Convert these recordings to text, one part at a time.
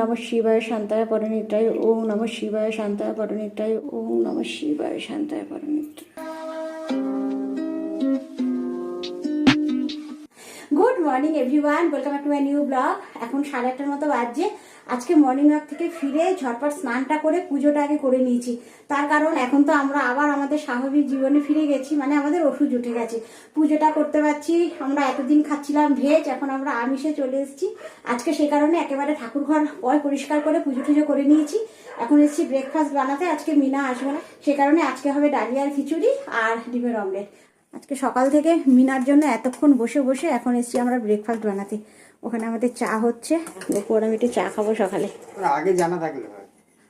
নম শিবায় শান্তায় পরনিত্রায় ওম নম শিবায় শান্তায় পরনিত্রায় ওম নম শিবায় শান্তায় পরনিত্রায় morning everyone welcome to my new blog এখন সাড়ে আটটার মতো বাজছে। আজকে মর্নিং ওয়াক থেকে ফিরে ঝটপট স্নানটা করে পুজোটা আগে করে নিয়েছি। তার কারণ এখন তো আমরা আবার আমাদের স্বাভাবিক জীবনে ফিরে গেছি মানে আমাদের ওষুধ উঠে গেছে। পুজোটা করতে পারছি, আমরা এতদিন খাচ্ছিলাম ভেজ, এখন আমরা আমিষে চলে এসেছি। আজকে সেই কারণে একেবারে ঠাকুর ঘর পয় পরিষ্কার করে পুজো টুজো করে নিয়েছি। এখন এসেছি ব্রেকফাস্ট বানাতে, আজকে মিনা আসবে না। সে কারণে আজকে হবে ডালিয়ার খিচুড়ি আর ডিমের অমলেট আজকে সকাল থেকে মিনার জন্য এতক্ষণ বসে বসে এখন এসেছি আমরা ব্রেকফাস্ট বানাতে। ওখানে আমাদের চা হচ্ছে। ওপর আমি একটু চা খাব সকালে। আগে জানা থাকলে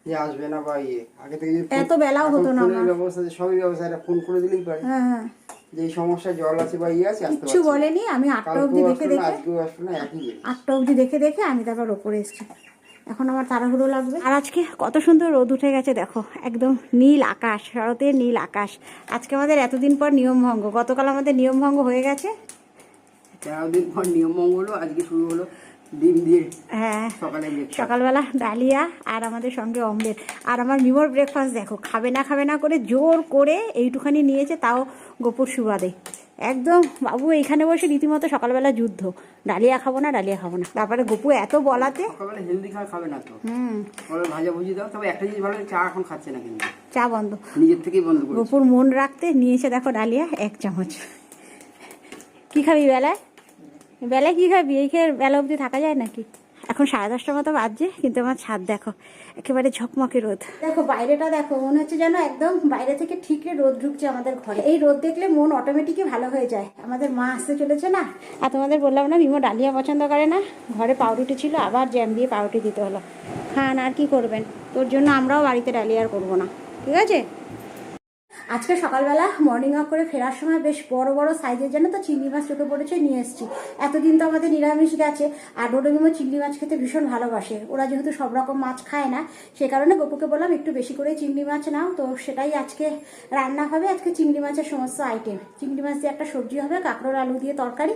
যে আসবে না বা ইয়ে। আগে থেকে এত বেলাও হতো না আমার। ব্যবস্থা আছে, সবই ব্যবস্থা ফোন করে দিলেই পারে। হ্যাঁ হ্যাঁ। যে সমস্যা জল আছে বা ইয়ে আছে না। বলেনি আমি আটটা অবধি দেখে দেখে। আটটা অবধি দেখে দেখে আমি তারপর ওপরে এসেছি। এখন আমার তাড়াহুড়ো লাগবে। আর আজকে কত সুন্দর রোদ উঠে গেছে দেখো। একদম নীল আকাশ শরতের নীল আকাশ। আজকে আমাদের এতদিন পর নিয়ম ভঙ্গ। গতকাল আমাদের নিয়ম ভঙ্গ হয়ে গেছে? দিন পর নিয়ম মঙ্গল আজকে শুরু হলো ডিম দিয়ে। হ্যাঁ সকালবেলা ডালিয়া আর আমাদের সঙ্গে অমলেট। আর আমার মিমোর ব্রেকফাস্ট দেখো খাবে না খাবে না করে জোর করে এইটুখানি নিয়েছে তাও গোপুর সুবাদে। একদম বাবু এইখানে বসে রীতিমতো সকালবেলা যুদ্ধ। ডালিয়া খাব না ডালিয়া খাব না। তারপরে গপু এত বলাতে সকালবেলা হেলদি খাবার খাবে না তো। হুম। ওরা ভাজা ভুজি দাও তবে একটা জিনিস ভালো চা এখন খাচ্ছে না কিন্তু। চা বন্ধ। নিজের থেকেই বন্ধ করে গপুর মন রাখতে নিয়েছে দেখো ডালিয়া এক চামচ। কি খাবি বেলায়? বেলায় কি খাবি? এই খেয়ে বেলা অবধি থাকা যায় নাকি? এখন সাড়ে দশটার মতো বাজছে, কিন্তু আমার ছাদ দেখো, একেবারে ঝকমকে রোদ। দেখো, বাইরেটা দেখো, মনে হচ্ছে যেন একদম বাইরে থেকে ঠিকরে রোদ ঢুকছে আমাদের ঘরে। এই রোদ দেখলে মন অটোমেটিকই ভালো হয়ে যায়। আমাদের মা আসতে চলেছে না? আর তোমাদের বললাম না, মিমো ডালিয়া পছন্দ করে না? ঘরে পাউরুটি ছিল, আবার জ্যাম দিয়ে পাউরুটি দিতে হলো। খান, আর কি করবেন? তোর জন্য আমরাও বাড়িতে ডালিয়া আর করব না। ঠিক আছে? আজকে সকালবেলা মর্নিং ওয়াক করে ফেরার সময় বেশ বড় বড় সাইজের জন্য তো? চিংড়ি মাছ চোখে পড়েছে, নিয়ে এসেছি। এতদিন তো আমাদের নিরামিষ গেছে, আর ডোডোমিমো চিংড়ি মাছ খেতে ভীষণ ভালোবাসে। ওরা যেহেতু সব রকম মাছ খায় না, সে কারণে গপুকে বললাম, একটু বেশি করে চিংড়ি মাছ নাও। তো সেটাই আজকে রান্না হবে। আজকে চিংড়ি মাছের সমস্ত আইটেম চিংড়ি মাছ দিয়ে একটা সবজি হবে কাঁকড়োর আলু দিয়ে তরকারি,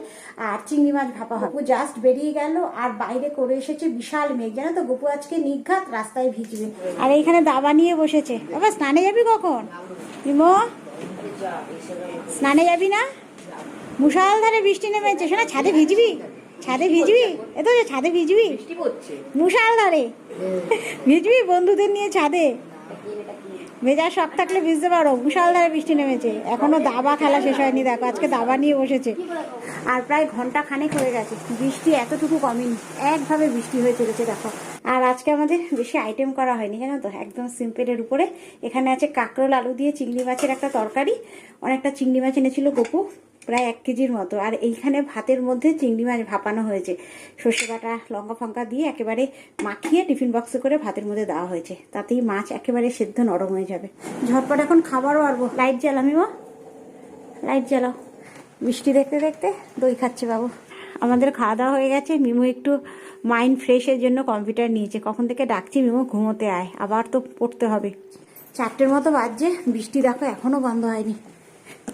আর চিংড়ি মাছ ভাপা হবে। জাস্ট বেরিয়ে গেল, আর বাইরে করে এসেছে বিশাল মেঘ। জানো তো, গপু আজকে নিঘাত রাস্তায় ভিজবে। আর এইখানে দাবা নিয়ে বসেছে। বাবা, স্নানে যাবি কখন? স্নানে যাবি না? মুষালধারে বৃষ্টি নেমেছে। শোনা ছাদে ভিজবি? ছাদে ভিজবি? এ তো ছাদে ভিজবি। মুষালধারে ভিজবি বন্ধুদের নিয়ে ছাদে। ভেজার শখ থাকলে ভিজতে পারো। মুষালধারে বৃষ্টি নেমেছে। এখনও দাবা খেলা শেষ হয়নি দেখো আজকে দাবা নিয়ে বসেছে। আর প্রায় ঘণ্টা খানেক হয়ে গেছে। বৃষ্টি এতটুকু কমেনি। একভাবে বৃষ্টি হয়ে চলেছে দেখো। আর আজকে আমাদের বেশি আইটেম করা হয়নি, জানো তো? একদম সিম্পলের উপরে। এখানে আছে কাঁকরোল, আলু দিয়ে চিংড়ি মাছের একটা তরকারি। অনেকটা চিংড়ি মাছ এনেছিল গপু, প্রায় এক কেজির মতো। আর এইখানে ভাতের মধ্যে চিংড়ি মাছ ভাপানো হয়েছে। সর্ষে বাটা, লঙ্কা ফঙ্কা দিয়ে একেবারে মাখিয়ে টিফিন বক্সে করে ভাতের মধ্যে দেওয়া হয়েছে। তাতেই মাছ একেবারে সেদ্ধ নরম হয়ে যাবে। ঝটপট এখন খাবারও আরবো লাইট জ্বালামি মা। লাইট জ্বালাও। বৃষ্টি দেখতে দেখতে দই খাচ্ছে বাবু। আমাদের খাওয়া দাওয়া হয়ে গেছে। মিমু একটু মাইন্ড ফ্রেশের জন্য কম্পিউটার নিয়েছে। কখন থেকে ডাকছি, মিমু ঘুমোতে আয়। আবার তো পড়তে হবে। চারটের মতো বাজছে। বৃষ্টি দেখো এখনও বন্ধ হয়নি।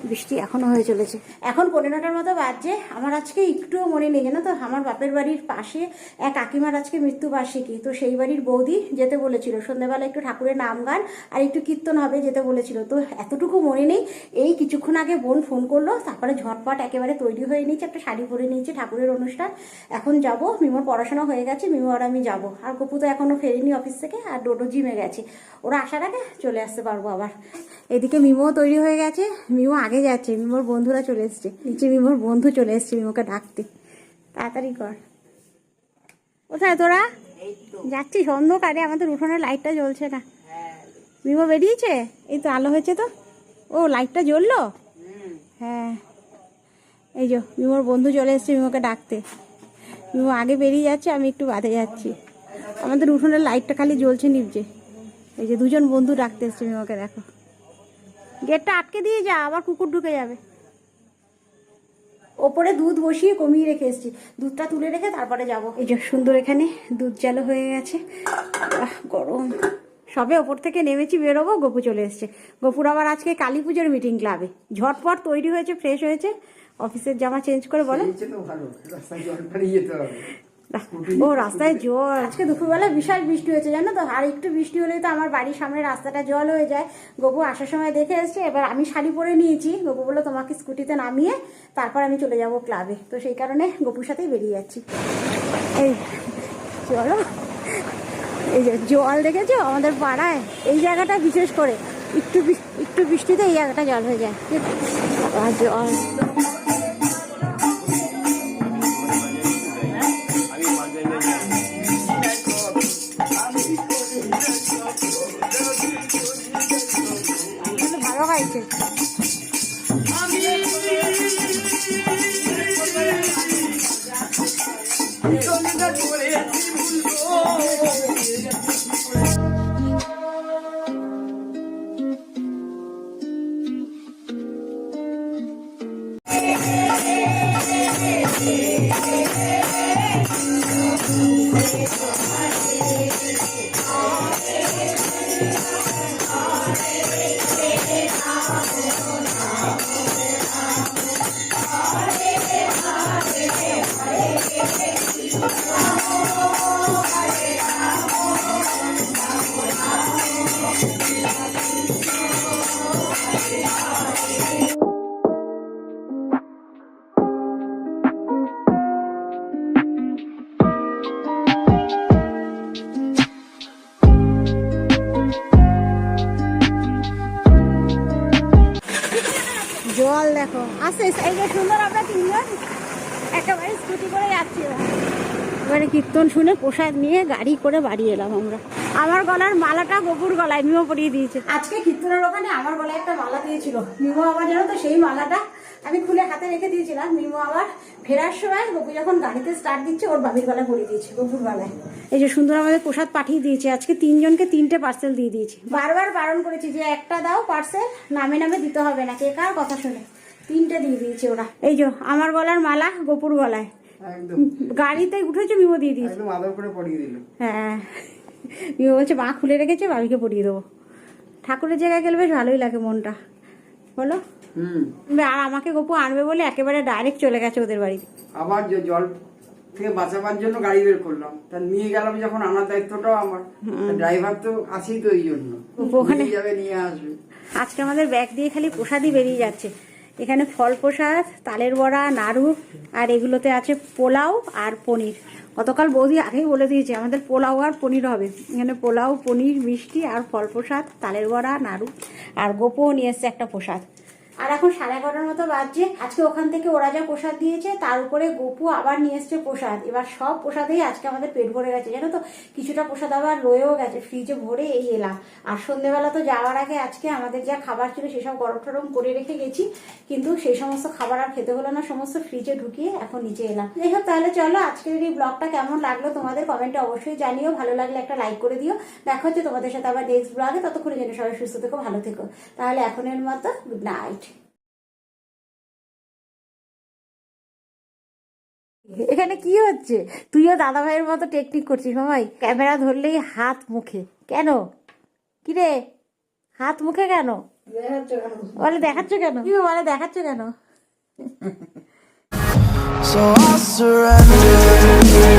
বৃষ্টি এখনও হয়ে চলেছে। এখন পনেরোটার মতো বাজছে। আমার আজকে একটুও মনে নেই, জানো তো? আমার বাপের বাড়ির পাশে এক কাকিমার আজকে মৃত্যু বার্ষিকী তো সেই বাড়ির বৌদি যেতে বলেছিল, সন্ধ্যাবেলা একটু ঠাকুরের নাম গান আর একটু কীর্তন হবে যেতে বলেছিল। তো এতটুকু মনে নেই, এই কিছুক্ষণ আগে বোন ফোন করল, তারপরে ঝটপট একেবারে তৈরি হয়ে নিয়েছে, একটা শাড়ি পরে নিয়েছে, ঠাকুরের অনুষ্ঠান। এখন যাব, মিমোর পড়াশোনা হয়ে গেছে, মিমো আর আমি যাব। আর গপু তো এখনও ফেরেনি অফিস থেকে, আর ডোডো জিমে গেছে। ওরা আসার আগে চলে আসতে পারব আবার। এদিকে মিমো তৈরি হয়ে গেছে। মিমো আগে যাচ্ছে, মিমোর বন্ধুরা চলে এসছে। নিচে মিমোর বন্ধু চলে এসছে, মিমোকে ডাকতে। তাড়াতাড়ি কর। কোথায় তোরা? যাচ্ছিস? অন্ধকারে, আমাদের উঠোনের লাইটটা জ্বলছে না। মিমো বেরিয়েছে? এই তো আলো হয়েছে তো। ও, লাইটটা জ্বললো? হ্যাঁ। এই যে, মিমোর বন্ধু চলে এসছে মিমোকে ডাকতে। মিমো আগে বেরিয়ে যাচ্ছে, আমি একটু বাদে যাচ্ছি। আমাদের উঠোনের লাইটটা খালি জ্বলছে নিভছে এই যে, দুজন বন্ধু ডাকতে এসছে মিমোকে, দেখো। গেটটা আটকে দিয়ে যা আবার কুকুর ঢুকে যাবে। ওপরে দুধ বসিয়ে কমিয়ে রেখে এসেছি। দুধটা তুলে রেখে তারপরে যাব। এই যে সুন্দর এখানে দুধ জালো হয়ে গেছে। আহ, গরম। সবে ওপর থেকে নেমেছি বেরোবো গপু চলে এসছে। গপুর আবার আজকে কালী পুজোর মিটিং ক্লাবে ঝটপট তৈরি হয়েছে ফ্রেশ হয়েছে। অফিসের জামা চেঞ্জ করে বলো। ও রাস্তায় জল। আজকে দুপুরবেলা বিশাল বৃষ্টি হয়েছে, জানো তো? আর একটু বৃষ্টি হলেই তো আমার বাড়ির সামনে রাস্তাটা জল হয়ে যায়। গপু আসার সময় দেখে এসছে, এবার আমি শাড়ি পরে নিয়েছি। গপু বলল, তোমাকে স্কুটিতে নামিয়ে তারপর আমি চলে যাব ক্লাবে। তো সেই কারণে গপুর সাথেই বেরিয়ে যাচ্ছি। এই, চলো। এই যে জল দেখেছ? আমাদের পাড়ায় এই জায়গাটা বিশেষ করে। একটু একটু বৃষ্টিতে এই জায়গাটা জল হয়ে যায়। জল। জল দেখো। আস্তে এই যে সুন্দর আমরা তিনজন একেবারে স্কুটি করে যাচ্ছি। এবার। কীর্তন শুনে প্রসাদ নিয়ে গাড়ি করে বাড়ি এলাম আমরা। আমার গলার মালাটা গপুর গলায় মিমো পরিয়ে দিয়েছে। আজকে কীর্তনের ওখানে আমার গলায় একটা মালা দিয়েছিল। মিমো আমার জানো তো সেই মালাটা আমি খুলে হাতে রেখে দিয়েছিলাম। মিমো আবার ফেরার সময় গপু যখন গাড়িতে স্টার্ট দিচ্ছে, ওর বাবির গলায় পরিয়ে দিয়েছে, গপুর গলায়। এই যে সুন্দর আমাদের প্রসাদ পাঠিয়ে দিয়েছে। আজকে তিনজনকে তিনটে পার্সেল দিয়ে দিয়েছি। বারবার বারণ করেছি যে একটা দাও পার্সেল নামে নামে দিতে হবে না। কে কার কথা শুনে? তিনটে দিয়ে দিয়েছে ওরা। এই যে আমার গলার মালা গপুর গলায়। একদম। গাড়িতে উঠেছে মিমো দিয়ে দিয়েছে। একদম আদর করে পড়িয়ে দিল। হ্যাঁ। মিমো বলছে মা খুলে রেখেছে বাবিকে পরিয়ে দেবো। ঠাকুরের জায়গায় গেলে বেশ ভালোই লাগে মনটা। বলো? আর আমাকে গপু আনবে বলে একেবারে ডাইরেক্ট চলে গেছে ওদের বাড়িতে। আবার যে জল থেকে বাঁচাবার জন্য গাড়ি বের করলাম। তা নিয়ে গেলাম যখন আনার দায়িত্বটাও আমার। ড্রাইভার তো আছেই তো এই জন্য। ওখানে- যাবে নিয়ে আসবে। আজকে আমাদের ব্যাগ দিয়ে খালি প্রসাদই বেরিয়ে যাচ্ছে। এখানে ফল প্রসাদ, তালের বড়া, নাড়ু, আর এগুলোতে আছে পোলাও আর পনির। গতকাল বৌদি আগেই বলে দিয়েছে, আমাদের পোলাও আর পনির হবে। এখানে পোলাও, পনির, মিষ্টি আর ফল প্রসাদ, তালের বড়া, নাড়ু, আর গোপন এসছে একটা প্রসাদ। আর এখন সাড়ে এগারোটার মতো বাজছে। আজকে ওখান থেকে ওরা যা প্রসাদ দিয়েছে, তার উপরে গপু আবার নিয়ে এসছে প্রসাদ। এবার সব প্রসাদেই আজকে আমাদের পেট ভরে গেছে, জানো তো? কিছুটা প্রসাদ আবার রয়েও গেছে ফ্রিজে ভরে এই এলাম। আর সন্ধ্যেবেলা তো যাওয়ার আগে আজকে আমাদের যা খাবার ছিল সেসব গরম টরম করে রেখে গেছি। কিন্তু সেই সমস্ত খাবার আর খেতে হলো না, সমস্ত ফ্রিজে ঢুকিয়ে এখন নিচে এলাম। যাই হোক, তাহলে চলো আজকের এই ব্লগটা কেমন লাগল তোমাদের কমেন্টে অবশ্যই জানিও। ভালো লাগলে একটা লাইক করে দিও। দেখা হচ্ছে তোমাদের সাথে আবার নেক্সট ব্লগে ততক্ষণে যেন সবাই সুস্থ থেকো, ভালো থেকো। তাহলে এখনের মতো গুড নাইট এখানে কি হচ্ছে? তুইও দাদা ভাইয়ের মতো টেকনিক করছিস মামাই। ক্যামেরা ধরলেই হাত মুখে। কেন? কিরে? হাত মুখে কেন? বলে দেখাচ্ছ কেন? কি বলে দেখাচ্ছ কেন? So I surrender.